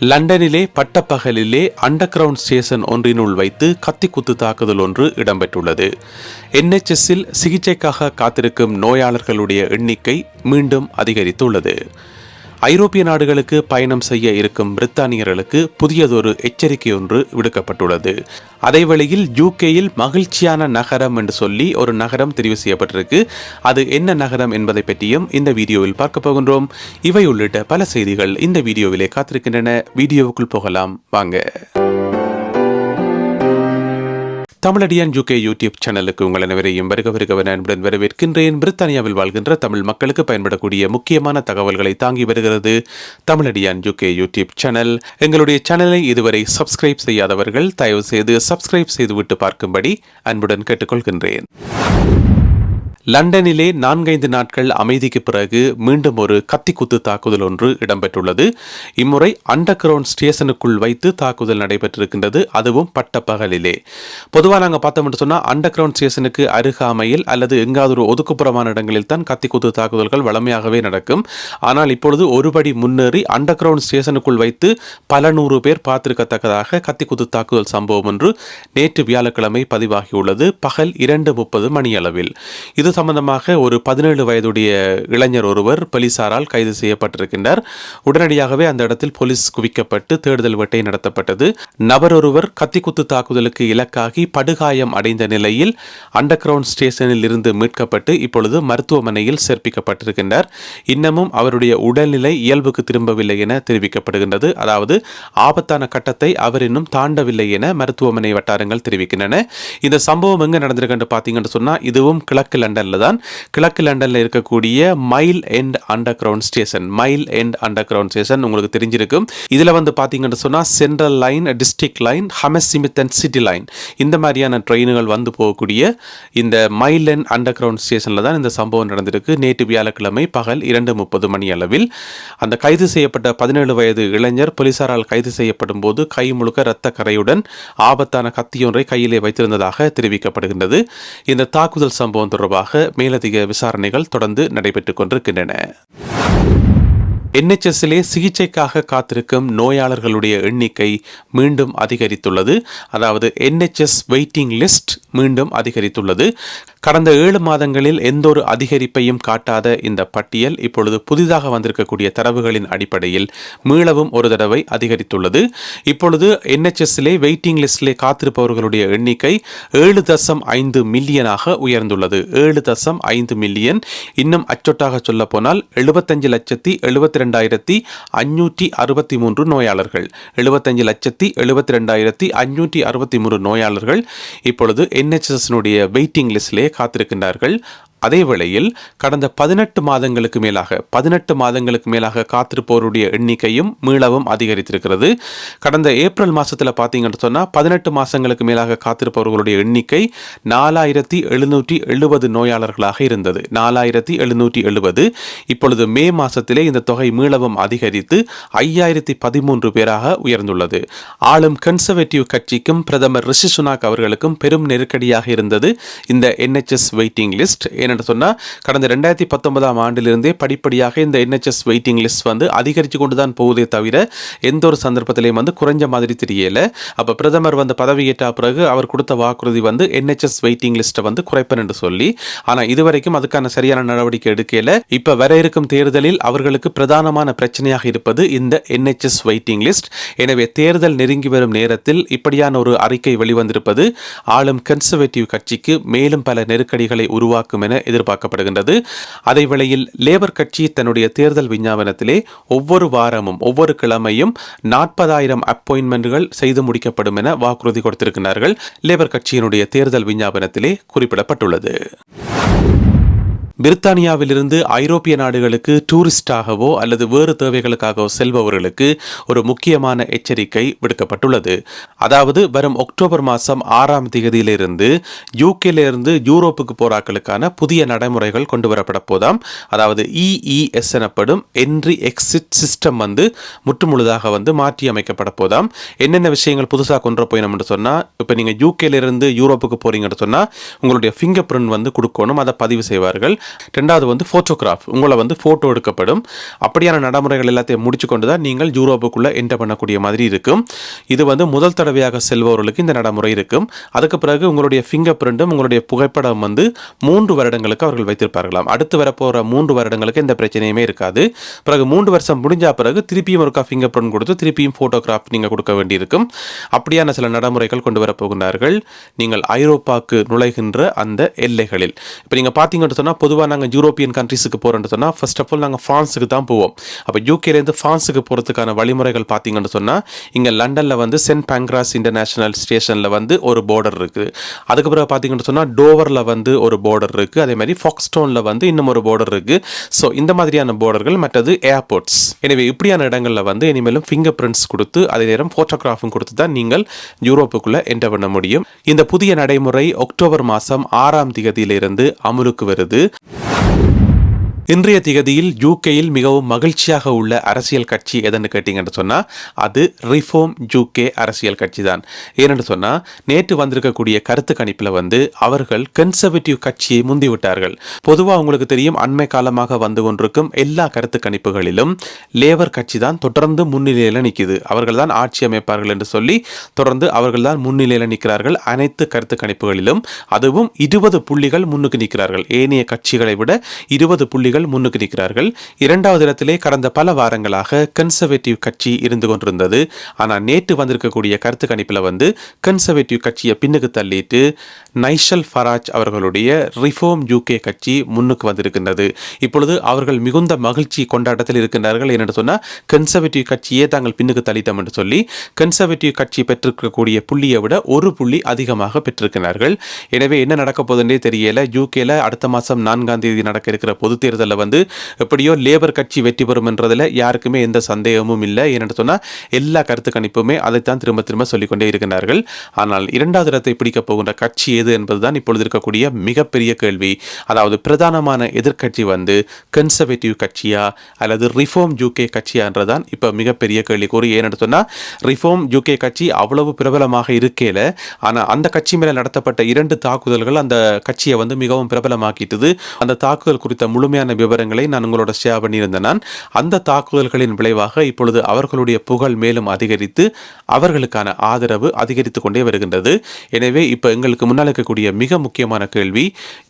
லண்டனிலே பட்டப்பகலிலே under ground station ஒன்றினுள் வைத்து கத்தி குத்து தாக்குதல் ஒன்று இடம்பெற்றுள்ளது. என்ஹெச்எஸ்ஸில் சிகிச்சைக்காக காத்திருக்கும் நோயாளர்களுடைய எண்ணிக்கை மீண்டும் அதிகரித்துள்ளது. ஐரோப்பிய நாடுகளுக்கு பயணம் செய்ய இருக்கும் பிரித்தானியர்களுக்கு புதியதொரு எச்சரிக்கை ஒன்று விடுக்கப்பட்டுள்ளது. அதே வழியில் யூகேயில் மகிழ்ச்சியான நகரம் என்று சொல்லி ஒரு நகரம் தெரிவு செய்யப்பட்டிருக்கு. அது என்ன நகரம் என்பதை பற்றியும் இந்த வீடியோவில் பார்க்க போகின்றோம். இவை உள்ளிட்ட பல செய்திகள் இந்த வீடியோவிலே காத்திருக்கின்றன. வீடியோவுக்குள் போகலாம். வாங்க. தமிழடியான் யூகே யூடியூப் சேனலுக்கு உங்கள் அனைவரையும் வருக வருகவன அன்புடன் வரவேற்கின்றேன். பிரித்தானியாவில் வாழ்கின்ற தமிழ் மக்களுக்கு பயன்படக்கூடிய முக்கியமான தகவல்களை தாங்கி வருகிறது தமிழடியான் யூகே யூடியூப் சேனல் எங்களுடைய சேனலை இதுவரை சப்ஸ்கிரைப் செய்யாதவர்கள் தயவு செய்து சப்ஸ்கிரைப் செய்துவிட்டு பார்க்கும்படி அன்புடன் கேட்டுக்கொள்கின்றேன். லண்டனிலே நான்கைந்து நாட்கள் அமைதிக்கு பிறகு மீண்டும் ஒரு கத்திக்குத்து தாக்குதல் ஒன்று இடம்பெற்றுள்ளது. இம்முறை அண்டர் கிரவுண்ட் ஸ்டேஷனுக்குள் வைத்து தாக்குதல் நடைபெற்றிருக்கின்றது. அதுவும் பட்ட பகலிலே பொதுவாக நாங்கள் பார்த்தோம் சொன்னால் அண்டர் கிரவுண்ட் ஸ்டேஷனுக்கு அருகாமையில் அல்லது எங்காவது ஒரு ஒதுக்குப்புறமான இடங்களில் தான் கத்திக்குத்து தாக்குதல்கள் வளமையாகவே நடக்கும். ஆனால் இப்பொழுது ஒருபடி முன்னேறி அண்டர் கிரவுண்ட் ஸ்டேஷனுக்குள் வைத்து பல நூறு பேர் பார்த்திருக்கத்தக்கதாக கத்திக்குத்து தாக்குதல் சம்பவம் ஒன்று நேற்று வியாழக்கிழமை பதிவாகியுள்ளது. பகல் இரண்டு முப்பது மணியளவில். இது சம்பந்தமாக ஒரு பதினேழு வயதுடைய இளைஞர் ஒருவர் போலீசாரால் கைது செய்யப்பட்டிருக்கின்றார். உடனடியாகவே அந்த இடத்தில் போலீஸ் குவிக்கப்பட்டு தேடுதல் வேட்டை நடத்தப்பட்டது. நபர் ஒருவர் கத்திக்குத்து தாக்குதலுக்கு இலக்காகி படுகாயம் அடைந்த நிலையில் அண்டர் கிரவுண்ட் ஸ்டேஷனில் இருந்து மீட்கப்பட்டு இப்பொழுது மருத்துவமனையில் சேர்ப்பிக்கப்பட்டிருக்கின்றார். இன்னமும் அவருடைய உடல்நிலை இயல்புக்கு திரும்பவில்லை என தெரிவிக்கப்படுகின்றது. அதாவது ஆபத்தான கட்டத்தை அவர் இன்னும் தாண்டவில்லை என மருத்துவமனை வட்டாரங்கள் தெரிவிக்கின்றன. இந்த சம்பவம் எங்க நடந்திருக்குன்னு பார்த்தீங்கன்னு சொன்னால் இதுவும் கிழக்கு லண்டன் லண்டன்ல தான் கிழக்கு லண்டனில் இருக்கக்கூடிய Mile End underground station Mile End underground station உங்களுக்கு தெரிஞ்சிருக்கும். இதில் வந்து பார்த்தீங்கன்னு சொன்னால் Central line District line Hammersmith and City line இந்த மாதிரியான ட்ரெயினுகள் வந்து போகக்கூடிய இந்த மைல் எண்ட் அண்டர் கிரவுண்ட் ஸ்டேஷனில் தான் இந்த சம்பவம் நடந்திருக்கு. நேற்று வியாழக்கிழமை பகல் இரண்டு முப்பது மணி அளவில். அந்த கைது செய்யப்பட்ட பதினேழு வயது இளைஞர் போலீசாரால் கைது செய்யப்படும் போது கை முழுக்க இரத்த கரையுடன் ஆபத்தான கத்தியொன்றை கையிலே வைத்திருந்ததாக தெரிவிக்கப்படுகின்றது. இந்த தாக்குதல் சம்பவம் தொடர்பாக மேலதிக விசாரணைகள் தொடர்ந்து நடைபெற்றுக் கொண்டிருக்கின்றன. என்ஹெச்எஸ்ஸிலே சிகிச்சைக்காக காத்திருக்கும் நோயாளர்களுடைய எண்ணிக்கை மீண்டும் அதிகரித்துள்ளது. அதாவது என்ஹெச்எஸ் வெயிட்டிங் லிஸ்ட் மீண்டும் அதிகரித்துள்ளது. கடந்த ஏழு மாதங்களில் எந்த ஒரு அதிகரிப்பையும் காட்டாத இந்த பட்டியல் இப்பொழுது புதிதாக வந்திருக்கக்கூடிய தரவுகளின் அடிப்படையில் மீளவும் ஒரு தடவை அதிகரித்துள்ளது. இப்பொழுது என்ஹெச்எஸ்ஸிலே வெயிட்டிங் லிஸ்டிலே காத்திருப்பவர்களுடைய எண்ணிக்கை ஏழு தசம் ஐந்து மில்லியனாக உயர்ந்துள்ளது. ஏழு தசம் ஐந்து மில்லியன். இன்னும் அச்சொட்டாக சொல்ல போனால் எழுபத்தஞ்சு லட்சத்தி எழுபத்தி இரண்டாயிரத்தி அஞ்சூற்றி அறுபத்தி மூன்று நோயாளர்கள். எழுபத்தஞ்சு லட்சத்தி எழுபத்தி ரெண்டாயிரத்தி அஞ்சூற்றி அறுபத்தி மூன்று நோயாளர்கள் இப்பொழுது என்ஹெச்எஸ்னுடைய வெயிட்டிங் லிஸ்டிலே காத்திருக்கின்றார்கள். அதே வேளையில் கடந்த பதினெட்டு மாதங்களுக்கு மேலாக பதினெட்டு மாதங்களுக்கு மேலாக காத்திருப்போருடைய எண்ணிக்கையும் மீளவும் அதிகரித்திருக்கிறது. கடந்த ஏப்ரல் மாதத்தில் பார்த்தீங்கன்னு சொன்னால் பதினெட்டு மாதங்களுக்கு மேலாக காத்திருப்பவர்களுடைய எண்ணிக்கை நாலாயிரத்தி எழுநூற்றி எழுபது நோயாளர்களாக இருந்தது. நாலாயிரத்தி எழுநூற்றி எழுபது. இப்பொழுது மே மாதத்திலே இந்த தொகை மீளவும் அதிகரித்து ஐயாயிரத்தி பதிமூன்று பேராக உயர்ந்துள்ளது. ஆளும் கன்சர்வேட்டிவ் கட்சிக்கும் பிரதமர் ரிஷி சுனாக் அவர்களுக்கும் பெரும் நெருக்கடியாக இருந்தது. இந்த என்ஹெச்எஸ் வெயிட்டிங் லிஸ்ட். ஏன்னு சொன்னால் கடந்த ரெண்டாயிரத்தி பத்தொன்பதாம் ஆண்டிலிருந்தே படிப்படியாக இந்த என்ஹெச்எஸ் வெயிட்டிங் லிஸ்ட் வந்து அதிகரித்து கொண்டு தான் போகுதே தவிர எந்த ஒரு சந்தர்ப்பத்திலையும் வந்து குறைஞ்ச மாதிரி தெரியலை. அப்போ பிரதமர் வந்து பதவியேற்ற பிறகு அவர் கொடுத்த வாக்குறுதி வந்து என்ஹெச்எஸ் வெயிட்டிங் லிஸ்ட்டை வந்து குறைப்பேன் என்று சொல்லி ஆனால் இதுவரைக்கும் அதுக்கான சரியான நடவடிக்கை எடுக்கல. இப்போ வர இருக்கும் தேர்தலில் அவர்களுக்கு பிரதானமான பிரச்சனையாக இருப்பது இந்த என்ஹெச்எஸ் வெயிட்டிங் லிஸ்ட் எனவே தேர்தல் நெருங்கி வரும் நேரத்தில் இப்படியான ஒரு அறிக்கை வெளிவந்திருப்பது ஆளும் கன்சர்வேட்டிவ் கட்சிக்கு மேலும் பல நெருக்கடிகளை உருவாக்கும் என எதிர்பார்க்கப்படுகின்றது. அதே வேளையில் லேபர் கட்சி தன்னுடைய தேர்தல் விஞ்ஞாபனத்திலே ஒவ்வொரு வாரமும் ஒவ்வொரு கிழமையும் நாற்பதாயிரம் அப்பாயின்மெண்ட்கள் செய்து முடிக்கப்படும் என வாக்குறுதி கொடுத்திருக்கிறார்கள் லேபர் கட்சியினுடைய தேர்தல் விஞ்ஞாபனத்திலே குறிப்பிடப்பட்டுள்ளது. பிரித்தானியாவிலிருந்து ஐரோப்பிய நாடுகளுக்கு டூரிஸ்டாகவோ அல்லது வேறு தேவைகளுக்காகவோ செல்பவர்களுக்கு ஒரு முக்கியமான எச்சரிக்கை விடுக்கப்பட்டுள்ளது. அதாவது வரும் அக்டோபர் மாதம் ஆறாம் தேதியிலிருந்து யூகேலிருந்து யூரோப்புக்கு போராக்களுக்கான புதிய நடைமுறைகள் கொண்டு வரப்பட போதாம். அதாவது இஇஎஸ் எனப்படும் என்ட்ரி எக்ஸிட் சிஸ்டம் வந்து முற்றுமுழுதாக வந்து மாற்றி அமைக்கப்பட போதாம். என்னென்ன விஷயங்கள் புதுசாக கொண்டு போயினோம்னு சொன்னால் இப்போ நீங்கள் யூகேலிருந்து யூரோப்புக்கு போறீங்கன்னு சொன்னால் உங்களுடைய ஃபிங்கர் பிரிண்ட் வந்து கொடுக்கணும் அதை பதிவு செய்வார்கள். ரெண்டாவது வந்து ஃபோட்டோகிராஃப் உங்களை வந்து ஃபோட்டோ எடுக்கப்படும். அப்படியான நடைமுறைகள் எல்லாத்தையும் முடிச்சு கொண்டு தான் நீங்கள் யூரோப்புக்குள்ளே என்டர் பண்ணக்கூடிய மாதிரி இருக்கும். இது வந்து முதல் தடவையாக செல்பவர்களுக்கு இந்த நடைமுறை இருக்கும். அதுக்கு பிறகு உங்களுடைய ஃபிங்கர் பிரிண்ட்டும் உங்களுடைய புகைப்படம் வந்து மூன்று வருடங்களுக்கு அவர்கள் வைத்திருப்பார்களாம். அடுத்து வரப்போகிற மூன்று வருடங்களுக்கு எந்த பிரச்சனையுமே இருக்காது. பிறகு மூன்று வருஷம் முடிஞ்ச பிறகு திருப்பியும் ஒருக்கா ஃபிங்கர் பிரிண்ட் கொடுத்து திருப்பியும் ஃபோட்டோகிராஃப் நீங்கள் கொடுக்க வேண்டியிருக்கும். அப்படியான சில நடைமுறைகள் கொண்டு வரப்போகிறார்கள் நீங்கள் ஐரோப்பாவுக்கு நுழைகின்ற அந்த எல்லைகளில். இப்போ நீங்கள் பார்த்தீங்கன்னு சொன்னால் பொதுவாக நாங்கள் யூரோப்பியன் கண்ட்ரிஸுக்கு போகிறோன்னு சொன்னால் ஃபர்ஸ்ட் ஆஃப் ஆல் நாங்கள் ஃப்ரான்ஸுக்கு தான் போவோம். அப்போ யூகேலேருந்து ஃப்ரான்ஸுக்கு போகிறதுக்கான வழிமுறைகள் பார்த்தீங்கன்னு சொன்னால் இங்கே லண்டனில் வந்து சென்ட் பேங்க்ராஸ் இன்டர்நேஷனல் ஸ்டேஷனில் வந்து ஒரு பார்டர் இருக்குது அதுக்கு பிறகு பார்த்தீங்கன்னு சொன்னால் டோவரில் வந்து ஒரு பார்டர் இருக்குது அதே மாதிரி ஃபாக்ஸ்டோனில் வந்து இன்னும் ஒரு பார்டர் இருக்குது ஸோ இந்த மாதிரியான பார்டர்கள் மற்றது ஏர்போர்ட்ஸ் எனவே இப்படியான இடங்களில் வந்து இனிமேலும் ஃபிங்கர் பிரிண்ட்ஸ் கொடுத்து அதே நேரம் ஃபோட்டோகிராஃபும் கொடுத்து தான் நீங்கள் யூரோப்புக்குள்ளே என்டர் பண்ண முடியும். இந்த புதிய நடைமுறை அக்டோபர் மாதம் ஆறாம் திகதியிலிருந்து அமலுக்கு வருது. இன்றைய திகதியில் யூகேயில் மிகவும் மகிழ்ச்சியாக உள்ள அரசியல் கட்சி எதுன்னு கேட்டிங்கன்னு சொன்னால் அது ரிஃபோம் யூகே அரசியல் கட்சி தான் ஏனென்று சொன்னால் நேற்று வந்திருக்கக்கூடிய கருத்து கணிப்பில் வந்து அவர்கள் கன்சர்வேட்டிவ் கட்சியை முந்திவிட்டார்கள். பொதுவாக உங்களுக்கு தெரியும் அண்மை காலமாக வந்து கொண்டிருக்கும் எல்லா கருத்து கணிப்புகளிலும் லேபர் கட்சி தான் தொடர்ந்து முன்னிலையில் நிற்கிது அவர்கள் தான் ஆட்சி அமைப்பார்கள் என்று சொல்லி தொடர்ந்து அவர்கள் தான் முன்னிலையில் நிற்கிறார்கள் அனைத்து கருத்து கணிப்புகளிலும் அதுவும் இருபது புள்ளிகள் முன்னுக்கு நிற்கிறார்கள். ஏனைய கட்சிகளை விட இருபது புள்ளிகள் முன்னுக்கு நிற்கிறார்கள். இரண்டாவது இடத்திலே கடந்த பல வாரங்களாக கன்சர்வேட்டிவ் கட்சி இருந்து கொண்டிருந்தது. ஆனால் நேற்று வந்திருக்கக்கூடிய கருத்து கணிப்பில் வந்து கன்சர்வேட்டிவ் கட்சியை பின்னுக்கு தள்ளிட்டு நைஷல் ஃபராஜ் அவர்களுடைய ரிஃபார்ம் யூகே கட்சி முன்னுக்கு வந்திருக்கின்றது. இப்பொழுது அவர்கள் மிகுந்த மகிழ்ச்சி கொண்டாட்டத்தில் இருக்கின்றார்கள் என்று சொன்னால் கன்சர்வேட்டிவ் கட்சியே தாங்கள் பின்னுக்கு தள்ளிட்டோம் என்று சொல்லி கன்சர்வேட்டிவ் கட்சி பெற்றிருக்கக்கூடிய புள்ளியை விட ஒரு புள்ளி அதிகமாக பெற்றிருக்கிறார்கள் எனவே என்ன நடக்க போதுன்னே தெரியல. யூகேல அடுத்த மாதம் நான்காம் தேதி நடக்க இருக்கிற பொது தேர்தலில் வந்து எப்படியோ லேபர் கட்சி வெற்றி பெறும் என்றதில் யாருக்குமே எந்த சந்தேகமும் இல்லை. ஏன்னு சொன்னால் எல்லா கருத்து கணிப்புமே அதைத்தான் திரும்ப திரும்ப சொல்லிக்கொண்டே இருக்கிறார்கள் ஆனால் இரண்டாவது இடத்தை பிடிக்கப் போகின்ற கட்சி எது என்பதுதான் இப்பொழுது இருக்கக்கூடிய மிகப்பெரிய கேள்வி. அதாவது பிரதானமான எதிர்க்கட்சி வந்து கன்சர்வேட்டிவ் கட்சியா அல்லது ரிஃபார்ம் யூகே கட்சியான்றதான் இப்போ மிகப்பெரிய கேள்விக்கூறு ஏன்னு சொன்னால் ரிஃபார்ம் யூகே கட்சி அவ்வளவு பிரபலமாக இருக்கேல ஆனால் அந்த கட்சி மேலே நடத்தப்பட்ட இரண்டு தாக்குதல்கள் அந்த கட்சியை வந்து மிகவும் பிரபலமாக்கிட்டது. அந்த தாக்குதல் குறித்த முழுமையான விவரங்களை நான் உங்களோட ஷேர் பண்ணியிருந்தேன். நான் அந்த தாக்குதல்களின் விளைவாக இப்பொழுது அவர்களுடைய புகழ் மேலும் அதிகரித்து அவர்களுக்கான ஆதரவு அதிகரித்து கொண்டே வருகின்றது. எனவே இப்போ எங்களுக்கு முன்னால் இருக்கக்கூடிய மிக முக்கியமான கேள்வி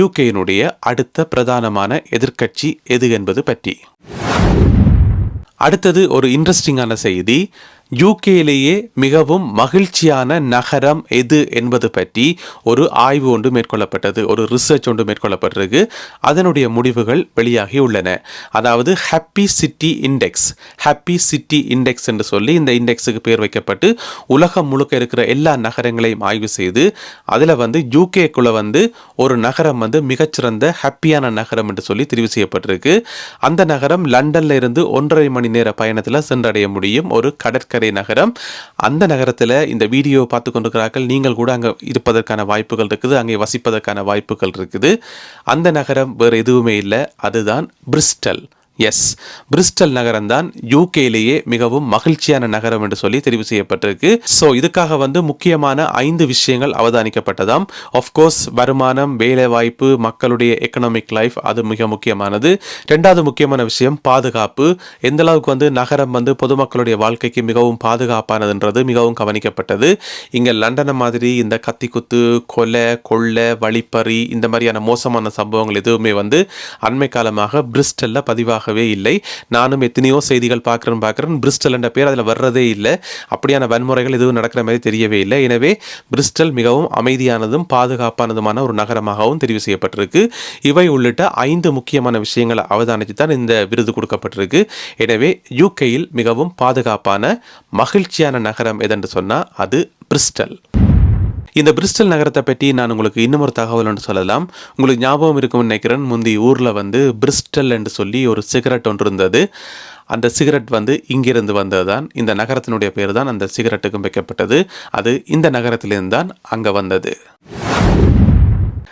யூகேயினுடைய அடுத்த பிரதானமான எதிர்க்கட்சி எது என்பது பற்றி. அடுத்தது ஒரு இன்ட்ரெஸ்டிங்கான செய்தி. யூகேலேயே மிகவும் மகிழ்ச்சியான நகரம் எது என்பது பற்றி ஒரு ஆய்வு ஒன்று மேற்கொள்ளப்பட்டது ஒரு ரிசர்ச் ஒன்று மேற்கொள்ளப்பட்டிருக்கு. அதனுடைய முடிவுகள் வெளியாகி உள்ளன. அதாவது happy city index happy city index என்று சொல்லி இந்த இண்டெக்ஸுக்கு பேர் வைக்கப்பட்டு உலகம் முழுக்க இருக்கிற எல்லா நகரங்களையும் ஆய்வு செய்து அதில் வந்து யூகேக்குள்ளே வந்து ஒரு நகரம் வந்து மிகச்சிறந்த ஹாப்பியான நகரம் என்று சொல்லி தெரிவு செய்யப்பட்டிருக்கு. அந்த நகரம் லண்டன்ல இருந்து ஒன்றரை மணி நேர பயணத்தில் சென்றடைய முடியும் ஒரு கடற்கரை நகரம். அந்த நகரத்தில் இந்த வீடியோ பார்த்து கொண்டிருக்கிறார்கள். நீங்கள் கூட அங்கே இருப்பதற்கான வாய்ப்புகள் இருக்குது. அங்கே வசிப்பதற்கான வாய்ப்புகள் இருக்குது. அந்த நகரம் வேறு எதுவுமே இல்லை. அதுதான் பிரிஸ்டல். எஸ் பிரிஸ்டல் நகரம் தான் யூகேலேயே மிகவும் மகிழ்ச்சியான நகரம் என்று சொல்லி தெரிவு செய்யப்பட்டிருக்கு. ஸோ இதுக்காக வந்து முக்கியமான ஐந்து விஷயங்கள் அவதானிக்கப்பட்டதாம். ஆஃப்கோர்ஸ் வருமானம் வேலை வாய்ப்பு மக்களுடைய எக்கனாமிக் லைஃப் அது மிக முக்கியமானது. ரெண்டாவது முக்கியமான விஷயம் பாதுகாப்பு. எந்த அளவுக்கு வந்து நகரம் வந்து பொதுமக்களுடைய வாழ்க்கைக்கு மிகவும் பாதுகாப்பானதுன்றது மிகவும் கவனிக்கப்பட்டது. இங்கே லண்டனை மாதிரி இந்த கத்திக்குத்து கொலை கொள்ளை வழிப்பறி இந்த மாதிரியான மோசமான சம்பவங்கள் எதுவுமே வந்து அண்மை காலமாக பிரிஸ்டல்ல பதிவாகவே இல்லை. நானும் எத்தனையோ செய்திகள் பார்க்குறேன் பார்க்குறேன். பிரிஸ்டல் என்ற பேர் அதில் வர்றதே இல்லை. அப்படியான வன்முறைகள் எதுவும் நடக்கிற மாதிரி தெரியவே இல்லை. எனவே பிரிஸ்டல் மிகவும் அமைதியானதும் பாதுகாப்பானதுமான ஒரு நகரமாகவும் தெரிவு செய்யப்பட்டிருக்கு. இவை உள்ளிட்ட ஐந்து முக்கியமான விஷயங்களை அவதானித்து தான் இந்த விருது கொடுக்கப்பட்டிருக்கு. எனவே யூகேயில் மிகவும் பாதுகாப்பான மகிழ்ச்சியான நகரம் எதென்று சொன்னால் அது பிரிஸ்டல். இந்த பிரிஸ்டல் நகரத்தை பற்றி நான் உங்களுக்கு இன்னும் ஒரு தகவல் ஒன்று சொல்லலாம். உங்களுக்கு ஞாபகம் இருக்கும்னு நினைக்கிறேன் முந்தி ஊரில் வந்து பிரிஸ்டல் என்று சொல்லி ஒரு சிகரெட் ஒன்று இருந்தது. அந்த சிகரெட் வந்து இங்கிருந்து வந்தது தான் இந்த நகரத்தினுடைய பேர் தான் அந்த சிகரெட்டுக்கும் வைக்கப்பட்டது. அது இந்த நகரத்திலிருந்து தான் அங்கே வந்தது.